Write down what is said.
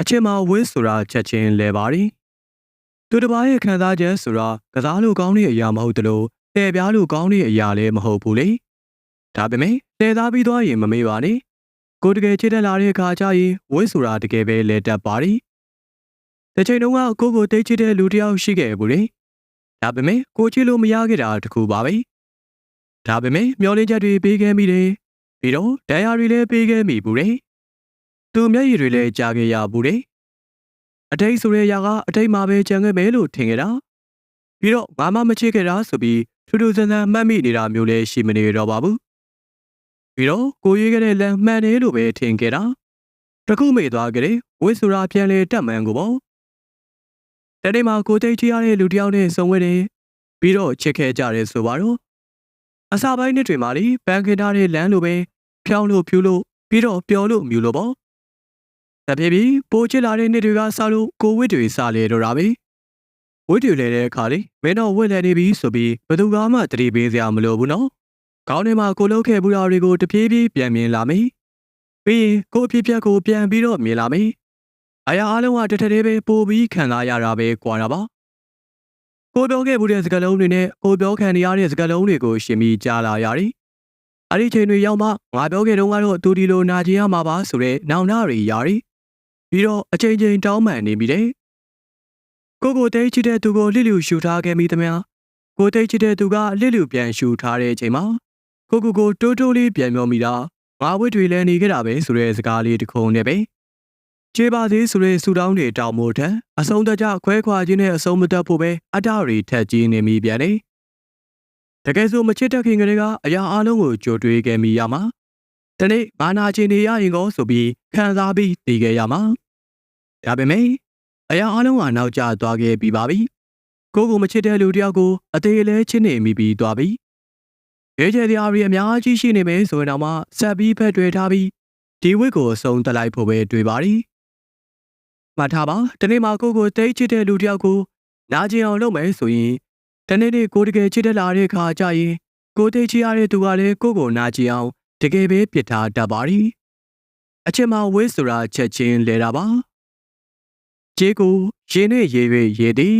အချင်းမှာဝင်းဆိုတာချက်ချင်းလဲပါရီသူတစ်ပါးရဲ့ခံစားချက်ဆိုတာကစားလို့ကောင်းတဲ့အရာမဟုတ်တလို့တဲပြားလို့ကောင်းတဲ့အရာလည်းမဟုတ်ဘူးလေဒါပေမဲ့တဲသားပြီးသွားရင်မမေ့ပါနဲ့ကိုတကယ်ချစ်တက်လာတဲ့အခါကျရင်ဝင်းဆိုတာတကယ်ပဲလဲတတ်ပါရီတစ်ချိန်တုန်းကကိုကိုတိတ်ချစ်တဲ့လူတစ်ယောက်ရှိခဲ့ဘူးလေဒါပေမဲ့ကိုချစ်လို့မရခဲ့တာတခုပါပဲဒါပေမဲ့မျောလင်းချက်တွေပေးခဲ့မိတယ်ပြီးတော့ဒဏ်ရာတွေလည်းပေးခဲ့မိဘူးလေ သူမျက်ရည်တွေလည်းကြားခဲ့ရဘူးလေအတိတ်ဆိုတဲ့ຢာကအတိတ်မှာပဲကြံခဲ့မယ်လို့ထင်ခဲ့တာပြီးတော့ငါမှမချစ်ခဲ့တာဆိုပြီးထူးထူးဆန်းဆန်းမှတ်မိနေတာမျိုးလည်းရှိမနေတော့ပါဘူးပြီးတော့ကိုရွေးခဲ့တဲ့လမ်းမှန်တယ်လို့ပဲထင်ခဲ့တာတခုမေ့သွားကြတယ်ဝိဆိုတာပြန်လေတက်မှန်ကိုပေါ့တနေ့မှာကိုတိတ်ချရတဲ့လူတစ်ယောက်နဲ့ဆုံဝဲတယ်ပြီးတော့ချစ်ခဲ့ကြတယ်ဆိုပါတော့အစာပိုင်းနှစ်တွေမှာလေပန်းခင်ထားတဲ့လမ်းလိုပဲဖြောင်းလို့ဖြူလို့ပြီးတော့ပျော်လို့မြူလို့ပေါ့ တပြေးပြီးပိုချစ်လာတဲ့နှစ်တွေကစလို့ကိုဝစ်တွေစလေတော့တာပဲဝစ်တွေလဲတဲ့အခါလေမင်းတော့ဝစ်လဲနေပြီဆိုပြီးဘယ်သူမှတတိပေးစရာမလိုဘူးနော်ခေါင်းထဲမှာကိုလုံးခဲ့ဘူးတာတွေကိုတပြေးပြေးပြန်မြင်လာမယ်ပြီးရင်ကိုအဖြစ်ပြက်ကိုပြန်ပြီးတော့မြင်လာမယ်အရာအလုံးကတထထဲပဲပို့ပြီးခံစားရတာပဲကွာတာပါကိုပြောခဲ့မှုတဲ့စကားလုံးတွေနဲ့ကိုပြောခံနေရတဲ့စကားလုံးတွေကိုရှင်ပြီးကြားလာရတယ်။အဲ့ဒီချိန်တွေရောက်မှငါပြောခဲ့တော့ကတော့သူဒီလိုနာကျင်ရမှာပါဆိုတဲ့နောင်နာတွေရတယ်။ ပြီးတော့အချိန်ချင်းတောင်းပန်နေပြီတဲ့။ကိုကိုတိတ်ချစ်တဲ့သူကိုလှစ်လူရှူထားခဲ့မိသမျှကိုတိတ်ချစ်တဲ့သူကလှစ်လူပြန်ရှူထားတဲ့အချိန်မှာကိုကိုကိုတိုးတိုးလေးပြန်ပြောမိတာငါဝတ်တွေလည်းနေခဲ့တာပဲဆိုတဲ့စကားလေးတစ်ခုနဲ့ပဲ။ကျေးပါသေးဆိုတဲ့ဆူတောင်းတွေတောင်းမို့တဲ့အဆုံးတကြခွဲခွာခြင်းနဲ့အဆုံးမတက်ဖို့ပဲအတားတွေထက်ကြီးနေမိပြန်တယ်။တကယ်ဆိုမချစ်တတ်ခင်ကလေးကအရာအလုံးကိုကြိုတွေးခဲ့မိရမှာ။ တနေ့မာနာချင်းနေရရင်ကောဆိုပြီးခံစားပြီးတည်ခဲ့ရမှာ။ဒါပေမဲ့အရာအလုံးကနောက်ကျသွားခဲ့ပြီးပါပြီ။ကိုကိုမချစ်တဲ့လူတယောက်ကိုအသေးလဲချစ်နေမိပြီးသွားပြီ။ရဲကျဲတရားရီအများကြီးရှိနေမယ်ဆိုရင်တော့မှဆက်ပြီးဖက်တွေထားပြီးဒီဝစ်ကိုအဆုံးတက်လိုက်ဖို့ပဲတွေးပါရီ။မှတ်ထားပါတနေ့မှာကိုကိုတိတ်ချစ်တဲ့လူတယောက်ကိုနာကျင်အောင်လုပ်မယ်ဆိုရင်တနေ့နေ့ကိုတကယ်ချစ်တဲ့လာတဲ့အခါကျရင်ကိုတိတ်ချစ်ရတဲ့သူကလည်းကိုကိုနာကျင်အောင် တကယ်ပဲပြစ်ထားတတ်ပါရီအချက်မှာဝေးဆိုတာချက်ချင်းလဲတာပါကျေကိုရေနဲ့ရေ၍ရေသည်